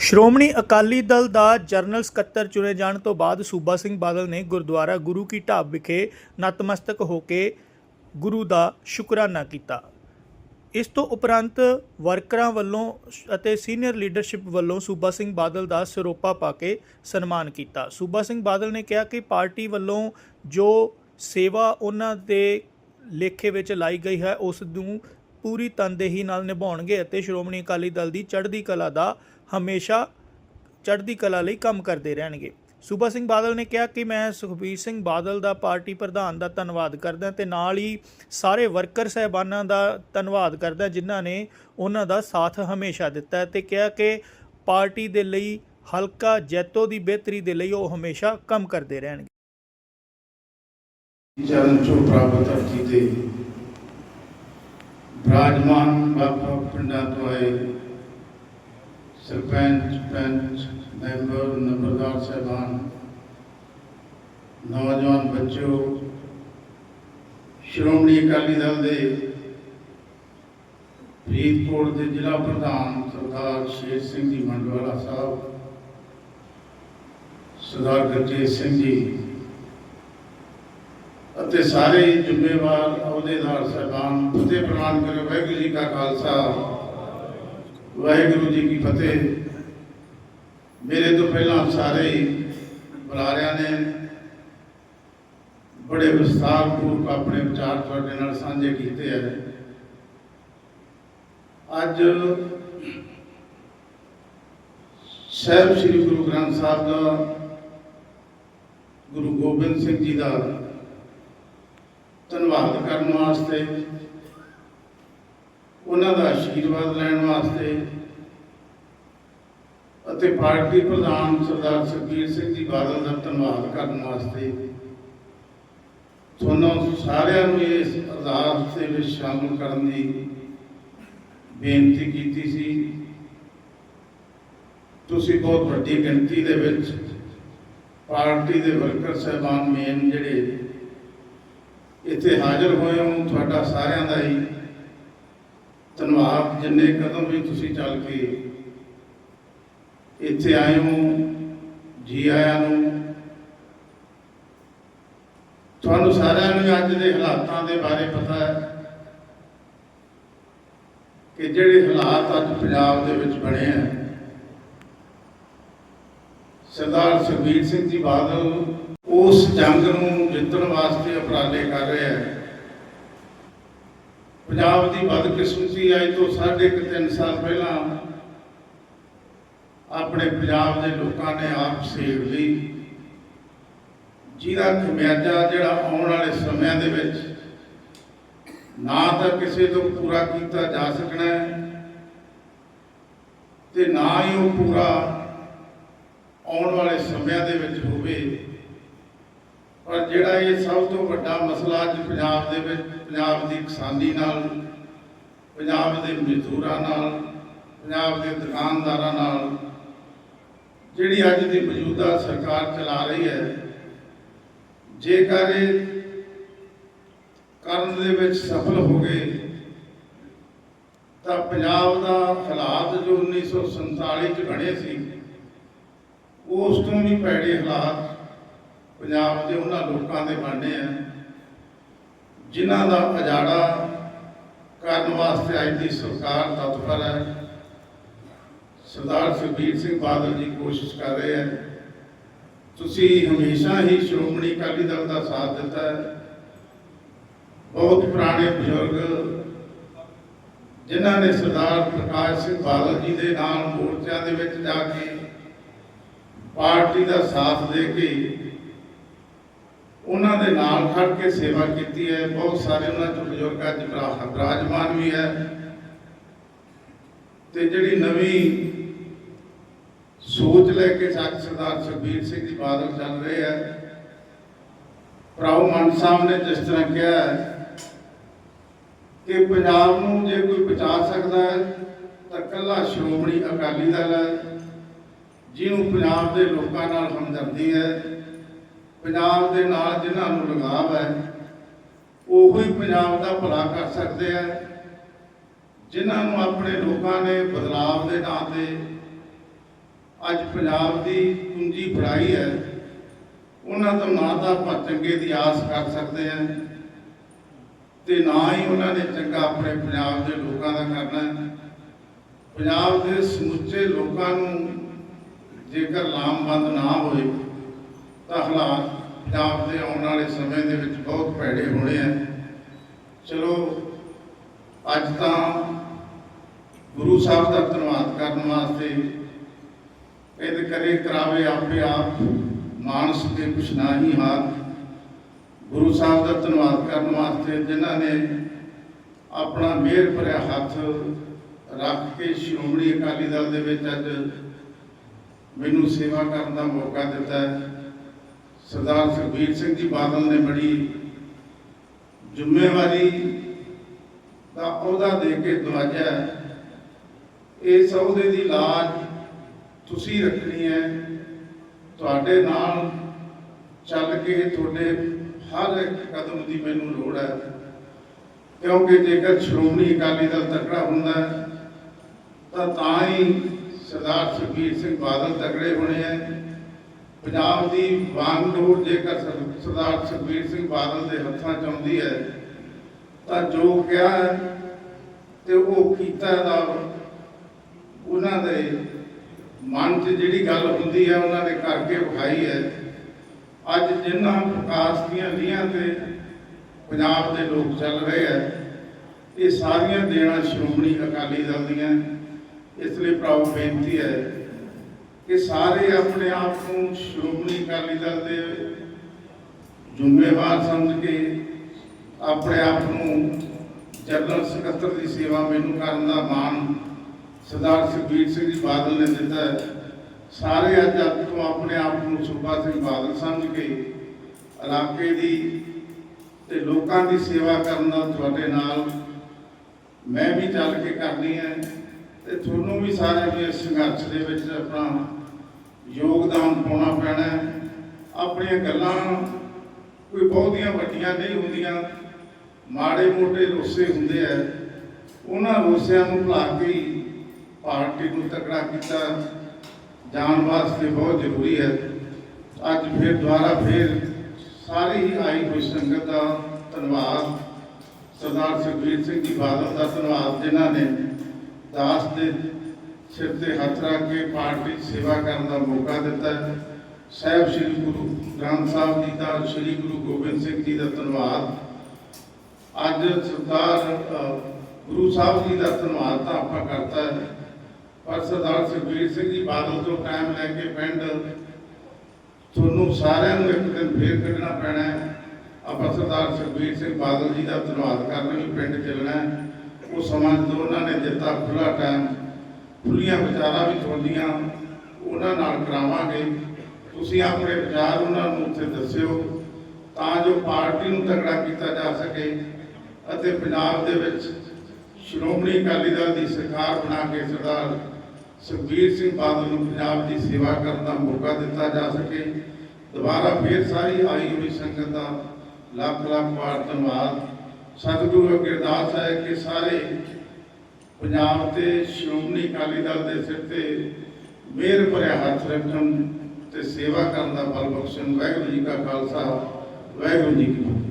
ਸ਼੍ਰੋਮਣੀ ਅਕਾਲੀ ਦਲ ਦਾ ਜਨਰਲ ਸਕੱਤਰ ਚੁਣੇ ਜਾਣ ਤੋਂ ਬਾਅਦ ਸੂਬਾ ਸਿੰਘ ਬਾਦਲ ਨੇ ਗੁਰਦੁਆਰਾ ਗੁਰੂ ਕੀ ਢਾਬ ਵਿਖੇ ਨਤਮਸਤਕ ਹੋ ਕੇ ਗੁਰੂ ਦਾ ਸ਼ੁਕਰਾਨਾ ਕੀਤਾ। ਇਸ ਤੋਂ ਉਪਰੰਤ ਵਰਕਰਾਂ ਵੱਲੋਂ ਅਤੇ ਸੀਨੀਅਰ ਲੀਡਰਸ਼ਿਪ ਵੱਲੋਂ ਸੂਬਾ ਸਿੰਘ ਬਾਦਲ ਦਾ ਸਰੋਪਾ ਪਾ ਕੇ ਸਨਮਾਨ ਕੀਤਾ। ਸੂਬਾ ਸਿੰਘ ਬਾਦਲ ਨੇ ਕਿਹਾ ਕਿ ਪਾਰਟੀ ਵੱਲੋਂ ਜੋ ਸੇਵਾ ਉਹਨਾਂ ਦੇ ਲੇਖੇ ਵਿੱਚ ਲਾਈ ਗਈ ਹੈ, ਉਸ ਨੂੰ ਪੂਰੀ ਤਨਦੇਹੀ ਨਾਲ ਨਿਭਾਉਣਗੇ ਅਤੇ ਸ਼੍ਰੋਮਣੀ ਅਕਾਲੀ ਦਲ ਦੀ ਚੜ੍ਹਦੀ ਕਲਾ ਦਾ ਹਮੇਸ਼ਾ ਚੜ੍ਹਦੀ ਕਲਾ ਲਈ ਕੰਮ ਕਰਦੇ ਰਹਿਣਗੇ। ਸੂਬਾ ਸਿੰਘ ਬਾਦਲ ਨੇ ਕਿਹਾ ਕਿ ਮੈਂ ਸੁਖਬੀਰ ਸਿੰਘ ਬਾਦਲ ਦਾ ਪਾਰਟੀ ਪ੍ਰਧਾਨ ਦਾ ਧੰਨਵਾਦ ਕਰਦਾ ਤੇ ਨਾਲ ਹੀ ਸਾਰੇ ਵਰਕਰ ਸਹਿਬਾਨਾਂ ਦਾ ਧੰਨਵਾਦ ਕਰਦਾ ਜਿਨ੍ਹਾਂ ਨੇ ਉਹਨਾਂ ਦਾ ਸਾਥ ਹਮੇਸ਼ਾ ਦਿੱਤਾ ਹੈ ਤੇ ਕਿਹਾ ਕਿ ਪਾਰਟੀ ਦੇ ਲਈ ਹਲਕਾ ਜੈਤੋ ਦੀ ਬਿਹਤਰੀ ਦੇ ਲਈ ਉਹ ਹਮੇਸ਼ਾ ਕੰਮ ਕਰਦੇ ਰਹਿਣਗੇ। ਚਰਨ ਚੋਂ ਪ੍ਰਾਪਤ ਧਰਤੀ ਤੇ ਬਿਰਾਜਮਾਨ ਬਾਬਾ ਪਿੰਡਾਂ ਤੋਂ ਆਏ ਸਰਪੰਚ ਪੰਚ ਮੈਂਬਰ ਨੰਬਰਦਾਰ ਸਾਹਿਬਾਨ ਨੌਜਵਾਨ ਬੱਚੋ ਸ਼੍ਰੋਮਣੀ ਅਕਾਲੀ ਦਲ ਦੇ ਫਰੀਦਕੋਟ ਦੇ ਜ਼ਿਲ੍ਹਾ ਪ੍ਰਧਾਨ ਸਰਦਾਰ ਸ਼ੇਰ ਸਿੰਘ ਜੀ ਮੰਡਵਾਲਾ ਸਾਹਿਬ ਸਰਦਾਰ ਗੁਰਜੀਤ ਸਿੰਘ ਜੀ ਅਤੇ ਸਾਰੇ ਜ਼ਿੰਮੇਵਾਰ ਅਹੁਦੇਦਾਰ ਸਾਹਿਬਾਨ ਫਤਿਹ ਪ੍ਰਵਾਨ ਕਰੋ ਵਾਹਿਗੁਰੂ ਜੀ ਕਾ ਖਾਲਸਾ ਵਾਹਿਗੁਰੂ ਜੀ ਕੀ ਫਤਿਹ। ਮੇਰੇ ਤੋਂ ਪਹਿਲਾਂ ਸਾਰੇ ਹੀ ਬੁਲਾਰਿਆਂ ਨੇ ਬੜੇ ਵਿਸਥਾਰਪੂਰਵਕ ਆਪਣੇ ਵਿਚਾਰ ਤੁਹਾਡੇ ਨਾਲ ਸਾਂਝੇ ਕੀਤੇ ਹੈ ਅੱਜ ਸਾਹਿਬ ਸ੍ਰੀ ਗੁਰੂ ਗ੍ਰੰਥ ਸਾਹਿਬ ਦਾ ਗੁਰੂ ਗੋਬਿੰਦ ਸਿੰਘ ਜੀ ਦਾ ਧੰਨਵਾਦ ਕਰਨ ਵਾਸਤੇ ਉਹਨਾਂ ਦਾ ਆਸ਼ੀਰਵਾਦ ਲੈਣ ਵਾਸਤੇ ਅਤੇ ਪਾਰਟੀ ਪ੍ਰਧਾਨ ਸਰਦਾਰ ਸੁਖਬੀਰ ਸਿੰਘ ਜੀ ਬਾਦਲ ਦਾ ਧੰਨਵਾਦ ਕਰਨ ਵਾਸਤੇ ਤੁਹਾਨੂੰ ਸਾਰਿਆਂ ਨੂੰ ਇਸ ਅਰਦਾਸ ਦੇ ਵਿੱਚ ਸ਼ਾਮਲ ਕਰਨ ਦੀ ਬੇਨਤੀ ਕੀਤੀ ਸੀ। ਤੁਸੀਂ ਬਹੁਤ ਵੱਡੀ ਗਿਣਤੀ ਦੇ ਵਿੱਚ ਪਾਰਟੀ ਦੇ ਵਰਕਰ ਸਹਿਬਾਨ ਮੇਨ ਜਿਹੜੇ ਇੱਥੇ ਹਾਜ਼ਰ ਹੋਏ ਹੋ, ਤੁਹਾਡਾ ਸਾਰਿਆਂ ਦਾ ਹੀ ਧੰਨਵਾਦ। ਜਿੰਨੇ ਕਦਮ ਵੀ ਤੁਸੀਂ ਚੱਲ ਕੇ ਇੱਥੇ ਆਏ ਹੋ, ਜੀ ਆਇਆਂ ਨੂੰ, ਤੁਹਾਨੂੰ ਸਾਰਿਆਂ ਨੂੰ ਅੱਜ ਦੇ ਹਾਲਾਤਾਂ ਦੇ ਬਾਰੇ ਪਤਾ ਹੈ ਕਿ ਜਿਹੜੇ ਹਾਲਾਤ ਅੱਜ ਪੰਜਾਬ ਦੇ ਵਿੱਚ ਬਣੇ ਆ, ਸਰਦਾਰ ਸੁਖਬੀਰ ਸਿੰਘ ਜੀ ਬਾਦਲ ਉਸ ਜੰਗ ਨੂੰ ਜਿੱਤਣ ਵਾਸਤੇ ਉਪਰਾਲੇ ਕਰ ਰਹੇ ਹੈ ਪੰਜਾਬ ਦੀ ਬਦਕਿਸਮਤੀ ਅੱਜ ਤੋਂ ਸਾਢੇ ਕੁ ਤਿੰਨ ਸਾਲ ਪਹਿਲਾਂ ਆਪਣੇ ਪੰਜਾਬ ਦੇ ਲੋਕਾਂ ਨੇ ਆਪ ਸੇਵ ਲਈ ਜਿਹਦਾ ਖਮਿਆਜਾ ਜਿਹੜਾ ਆਉਣ ਵਾਲੇ ਸਮਿਆਂ ਦੇ ਵਿੱਚ ਨਾ ਤਾਂ ਕਿਸੇ ਤੋਂ ਪੂਰਾ ਕੀਤਾ ਜਾ ਸਕਣਾ ਹੈ ਤੇ ਨਾ ਹੀ ਉਹ ਪੂਰਾ ਆਉਣ ਵਾਲੇ ਸਮਿਆਂ ਦੇ ਵਿੱਚ ਹੋਵੇ। ਪਰ ਜਿਹੜਾ ਇਹ ਸਭ ਤੋਂ ਵੱਡਾ ਮਸਲਾ ਅੱਜ ਪੰਜਾਬ ਦੇ ਵਿੱਚ, ਪੰਜਾਬ ਦੀ ਕਿਸਾਨੀ ਨਾਲ, ਪੰਜਾਬ ਦੇ ਮਜ਼ਦੂਰਾਂ ਨਾਲ, ਪੰਜਾਬ ਦੇ ਦੁਕਾਨਦਾਰਾਂ ਨਾਲ, ਜਿਹੜੀ ਅੱਜ ਦੀ ਮੌਜੂਦਾ ਸਰਕਾਰ ਚਲਾ ਰਹੀ ਹੈ, ਜੇਕਰ ਇਹ ਕਰਨ ਦੇ ਵਿੱਚ ਸਫਲ ਹੋ ਗਏ, ਤਾਂ ਪੰਜਾਬ ਦਾ ਹਾਲਾਤ ਜੋ 1947 ਚ ਬਣੇ ਸੀ, ਉਸ ਤੋਂ ਵੀ ਭੈੜੇ ਹਾਲਾਤ ਪੰਜਾਬ ਦੇ ਉਹਨਾਂ ਲੋਕਾਂ ਦੇ ਬਣਨੇ ਆ, ਜਿਨ੍ਹਾਂ ਦਾ ਅਜਾੜਾ ਕਰਨ ਵਾਸਤੇ ਅੱਜ ਦੀ ਸਰਕਾਰ ਤਤਪਰ ਹੈ। ਸਰਦਾਰ ਸੁਖਬੀਰ ਸਿੰਘ ਬਾਦਲ ਜੀ ਕੋਸ਼ਿਸ਼ ਕਰ ਰਹੇ ਹੈ ਤੁਸੀਂ ਹਮੇਸ਼ਾ ਹੀ ਸ਼੍ਰੋਮਣੀ ਅਕਾਲੀ ਦਲ ਦਾ ਸਾਥ ਦਿੱਤਾ ਹੈ। ਬਹੁਤ ਪੁਰਾਣੇ ਬਜ਼ੁਰਗ, ਜਿਨ੍ਹਾਂ ਨੇ ਸਰਦਾਰ ਪ੍ਰਕਾਸ਼ ਸਿੰਘ ਬਾਦਲ ਜੀ ਦੇ ਨਾਲ ਮੋਰਚਿਆਂ ਦੇ ਵਿੱਚ ਜਾ ਕੇ ਪਾਰਟੀ ਦਾ ਸਾਥ ਦੇ ਕੇ ਉਹਨਾਂ ਦੇ ਨਾਲ ਖੜ ਕੇ ਸੇਵਾ ਕੀਤੀ ਹੈ। ਬਹੁਤ ਸਾਰੇ ਉਹਨਾਂ ਚੋਂ ਬਜ਼ੁਰਗ ਅੱਜ ਬਰਾ- ਵੀ ਹੈ। ਤੇ ਜਿਹੜੀ ਨਵੀਂ ਸੋਚ ਲੈ ਕੇ ਸੱਚ ਸਰਦਾਰ ਸੁਖਬੀਰ ਸਿੰਘ ਜੀ ਬਾਦਲ ਚੱਲ ਰਹੇ ਹੈ। ਭਰਾਓ, ਮਨ ਸਾਹਿਬ ਨੇ ਜਿਸ ਤਰ੍ਹਾਂ ਕਿਹਾ ਕਿ ਪੰਜਾਬ ਨੂੰ ਜੇ ਕੋਈ ਬਚਾ ਸਕਦਾ ਹੈ, ਤਾਂ ਕੱਲਾ ਸ਼੍ਰੋਮਣੀ ਅਕਾਲੀ ਦਲ ਹੈ, ਜਿਹਨੂੰ ਪੰਜਾਬ ਦੇ ਲੋਕਾਂ ਨਾਲ ਹਮਦਰਦੀ ਹੈ। ਪੰਜਾਬ ਦੇ ਨਾਲ ਜਿਨ੍ਹਾਂ ਨੂੰ ਲਗਾਵ ਹੈ, ਉਹੋ ਹੀ ਪੰਜਾਬ ਦਾ ਭਲਾ ਕਰ ਸਕਦੇ ਆ ਜਿਨ੍ਹਾਂ ਨੂੰ ਆਪਣੇ ਲੋਕਾਂ ਨੇ ਬਦਲਾਵ ਦੇ ਨਾਂ ਤੇ ਅੱਜ ਪੰਜਾਬ ਦੀ ਪੂੰਜੀ ਫੜਾਈ ਹੈ, ਉਹਨਾਂ ਤੋਂ ਨਾ ਤਾਂ ਆਪਾਂ ਚੰਗੇ ਦੀ ਆਸ ਕਰ ਸਕਦੇ ਹਾਂ ਤੇ ਨਾ ਹੀ ਉਹਨਾਂ ਨੇ ਚੰਗਾ ਆਪਣੇ ਪੰਜਾਬ ਦੇ ਲੋਕਾਂ ਦਾ ਕਰਨਾ ਪੰਜਾਬ ਦੇ ਸਮੁੱਚੇ ਲੋਕਾਂ ਨੂੰ ਜੇਕਰ ਲਾਮਬੰਦ ਨਾ ਹੋਏ ਤਾਂ ਹਾਲਾਤ ਪੰਜਾਬ ਦੇ ਆਉਣ ਵਾਲੇ ਸਮੇਂ ਦੇ ਵਿੱਚ ਬਹੁਤ ਭੈੜੇ ਹੋਣੇ ਆ। ਚਲੋ, ਅੱਜ ਤਾਂ ਗੁਰੂ ਸਾਹਿਬ ਦਾ ਧੰਨਵਾਦ ਕਰਨ ਵਾਸਤੇ ਇਹਦੇ ਕਰੇ ਕਰਾਵੇ ਆਪੇ ਆਪ ਮਾਨਸ ਦੇ ਕੁਛ ਨਾ ਹੀ ਹਾਥ ਗੁਰੂ ਸਾਹਿਬ ਦਾ ਧੰਨਵਾਦ ਕਰਨ ਵਾਸਤੇ ਜਿਨ੍ਹਾਂ ਨੇ ਆਪਣਾ ਮਿਹਰ ਭਰਿਆ ਹੱਥ ਰੱਖ ਕੇ ਸ਼੍ਰੋਮਣੀ ਅਕਾਲੀ ਦਲ ਦੇ ਵਿੱਚ ਅੱਜ ਮੈਨੂੰ ਸੇਵਾ ਕਰਨ ਦਾ ਮੌਕਾ ਦਿੱਤਾ। ਹੈ ਸਰਦਾਰ ਸੁਖਬੀਰ ਸਿੰਘ ਜੀ ਬਾਦਲ ਨੇ ਬੜੀ ਜ਼ਿੰਮੇਵਾਰੀ ਦਾ ਅਹੁਦਾ ਦੇ ਕੇ ਦਵਾਜਿਆ ਇਸ ਅਹੁਦੇ ਦੀ ਲਾਜ ਤੁਸੀਂ ਰੱਖਣੀ ਹੈ। ਤੁਹਾਡੇ ਨਾਲ ਚੱਲ ਕੇ ਤੁਹਾਡੇ ਹਰ ਇੱਕ ਕਦਮ ਦੀ ਮੈਨੂੰ ਲੋੜ ਹੈ। ਕਿਉਂਕਿ ਜੇਕਰ ਸ਼੍ਰੋਮਣੀ ਅਕਾਲੀ ਦਲ ਤਕੜਾ ਹੁੰਦਾ ਤਾਂ ਤਾਂ ਹੀ ਸਰਦਾਰ ਸੁਖਬੀਰ ਸਿੰਘ ਬਾਦਲ ਤਕੜੇ ਹੋਣੇ ਹੈ। ਪੰਜਾਬ ਦੀ ਵਾਂਗਡੋਰ ਜੇਕਰ ਸਰ- ਸਰਦਾਰ ਸੁਖਬੀਰ ਸਿੰਘ ਬਾਦਲ ਦੇ ਹੱਥਾਂ 'ਚ ਆਉਂਦੀ ਹੈ, ਤਾਂ ਜੋ ਕਿਹਾ ਹੈ ਤੇ ਉਹ ਕੀਤਾ ਦਾ ਉਹਨਾਂ ਦੇ ਮਨ 'ਚ ਜਿਹੜੀ ਗੱਲ ਹੁੰਦੀ ਹੈ, ਉਹਨਾਂ ਨੇ ਕਰਕੇ ਵਿਖਾਈ ਹੈ। ਅੱਜ ਜਿਨ੍ਹਾਂ ਵਿਕਾਸ ਦੀਆਂ ਲੀਹਾਂ ਤੇ ਪੰਜਾਬ ਦੇ ਲੋਕ ਚੱਲ ਰਹੇ ਹੈ, ਇਹ ਸਾਰੀਆਂ ਦੇਣਾ ਸ਼੍ਰੋਮਣੀ ਅਕਾਲੀ ਦਲ ਦੀਆਂ। ਇਸ ਲਈ ਭਰਾਓ ਬੇਨਤੀ ਹੈ ਕਿ ਸਾਰੇ ਆਪਣੇ ਆਪ ਨੂੰ ਸ਼੍ਰੋਮਣੀ ਅਕਾਲੀ ਦਲ ਦੇ ਜ਼ਿੰਮੇਵਾਰ ਸਮਝ ਕੇ ਆਪਣੇ ਆਪ ਨੂੰ ਜਨਰਲ ਸਕੱਤਰ ਦੀ ਸੇਵਾ ਮੈਨੂੰ ਕਰਨ ਦਾ ਮਾਣ ਸਰਦਾਰ ਸੁਖਬੀਰ ਸਿੰਘ ਜੀ ਬਾਦਲ ਨੇ ਦਿੱਤਾ ਸਾਰੇ ਅੱਜ ਅੱਜ ਤੋਂ ਆਪਣੇ ਆਪ ਨੂੰ ਸੂਬਾ ਸਿੰਘ ਬਾਦਲ ਸਮਝ ਕੇ ਇਲਾਕੇ ਦੀ ਤੇ ਲੋਕਾਂ ਦੀ ਸੇਵਾ ਕਰਨ ਦਾ ਤੁਹਾਡੇ ਨਾਲ ਮੈਂ ਵੀ ਚੱਲ ਕੇ ਕਰਨੀ ਹੈ ਤੇ ਤੁਹਾਨੂੰ ਵੀ ਸਾਰੇ ਵੀ ਇਸ ਸੰਘਰਸ਼ ਦੇ ਵਿੱਚ ਆਪਣਾ ਯੋਗਦਾਨ ਪਾਉਣਾ ਪੈਣਾ ਆਪਣੀਆਂ ਗੱਲਾਂ ਕੋਈ ਬਹੁਤੀਆਂ ਵੱਡੀਆਂ ਨਹੀਂ ਹੁੰਦੀਆਂ, ਮਾੜੇ ਮੋਟੇ ਰੋਸੇ ਹੁੰਦੇ ਆ। ਉਹਨਾਂ ਰੋਸਿਆਂ ਨੂੰ ਭੁਲਾ ਕੇ ਪਾਰਟੀ ਨੂੰ ਤਕੜਾ ਕੀਤਾ ਜਾਣ ਵਾਸਤੇ ਬਹੁਤ ਜ਼ਰੂਰੀ ਹੈ। ਅੱਜ ਫਿਰ ਦੁਬਾਰਾ ਫਿਰ ਸਾਰੀ ਹੀ ਆਈ ਹੋਈ ਸੰਗਤ ਦਾ ਧੰਨਵਾਦ। ਸਰਦਾਰ ਸੁਖਬੀਰ ਸਿੰਘ ਜੀ ਬਾਦਲ ਦਾ ਧੰਨਵਾਦ, ਜਿਨ੍ਹਾਂ ਨੇ ਦਾਸ ਦੇ ਸਿਰ ਤੇ ਹੱਥ ਰੱਖ ਕੇ ਪਾਰਟੀ ਸੇਵਾ ਕਰਨ ਦਾ ਮੌਕਾ ਦਿੱਤਾ ਸਾਹਿਬ ਸ੍ਰੀ ਗੁਰੂ ਗ੍ਰੰਥ ਸਾਹਿਬ ਜੀ ਦਾ, ਸ੍ਰੀ ਗੁਰੂ ਗੋਬਿੰਦ ਸਿੰਘ ਜੀ ਦਾ ਧੰਨਵਾਦ। ਅੱਜ ਸਰਦਾਰ ਗੁਰੂ ਸਾਹਿਬ ਜੀ ਦਾ ਧੰਨਵਾਦ ਤਾਂ ਆਪਾਂ ਕਰਤਾ ਹੈ। ਪਰ ਸਰਦਾਰ ਸੁਖਬੀਰ ਸਿੰਘ ਜੀ ਬਾਦਲ ਤੋਂ ਟਾਈਮ ਲੈ ਕੇ ਪਿੰਡ, ਤੁਹਾਨੂੰ ਸਾਰਿਆਂ ਨੂੰ ਇੱਕ ਦਿਨ ਫੇਰ ਕੱਢਣਾ ਪੈਣਾ ਹੈ। ਆਪਾਂ ਸਰਦਾਰ ਸੁਖਬੀਰ ਸਿੰਘ ਬਾਦਲ ਜੀ ਦਾ ਧੰਨਵਾਦ ਕਰਨ ਲਈ ਪਿੰਡ ਚੱਲਣਾ ਉਹ ਸਮਾਂ ਜਦੋਂ ਉਹਨਾਂ ਨੇ ਦਿੱਤਾ ਖੁੱਲਾ ਟਾਈਮ ਖੁੱਲੀਆਂ ਵਿਚਾਰਾਂ ਵੀ ਤੁਹਾਡੀਆਂ ਉਹਨਾਂ ਨਾਲ ਕਰਾਵਾਂਗੇ। ਤੁਸੀਂ ਆਪਣੇ ਵਿਚਾਰ ਉਹਨਾਂ ਨੂੰ ਉੱਥੇ ਦੱਸਿਓ, ਤਾਂ ਜੋ ਪਾਰਟੀ ਨੂੰ ਤਕੜਾ ਕੀਤਾ ਜਾ ਸਕੇ ਅਤੇ ਪੰਜਾਬ ਦੇ ਵਿੱਚ ਸ਼੍ਰੋਮਣੀ ਅਕਾਲੀ ਦਲ ਦੀ ਸਰਕਾਰ ਬਣਾ ਕੇ ਸਰਦਾਰ ਸੁਖਬੀਰ ਸਿੰਘ ਬਾਦਲ ਨੂੰ ਪੰਜਾਬ ਦੀ ਸੇਵਾ ਕਰਨ ਦਾ ਮੌਕਾ ਦਿੱਤਾ ਜਾ ਸਕੇ। ਦੁਬਾਰਾ ਫੇਰ ਸਾਰੀ ਆਈ ਹੋਈ ਸੰਗਤ ਦਾ ਲੱਖ ਲੱਖ ਵਾਰ ਧੰਨਵਾਦ। ਸਤਿਗੁਰੂ ਅੱਗੇ ਅਰਦਾਸ ਹੈ ਕਿ ਸਾਰੇ ਪੰਜਾਬ ਤੇ ਸ਼੍ਰੋਮਣੀ ਅਕਾਲੀ ਦਲ ਦੇ ਸਿਰ ਤੇ ਮੇਰ ਭਰਿਆ ਹੱਥ ਰੱਖਣ ਤੇ ਸੇਵਾ ਕਰਨ ਦਾ ਬਲ ਬਖਸ਼ਣ ਵਾਹਿਗੁਰੂ ਜੀ ਕਾ ਖਾਲਸਾ, ਵਾਹਿਗੁਰੂ ਜੀ ਕੀ ਫਤਿਹ।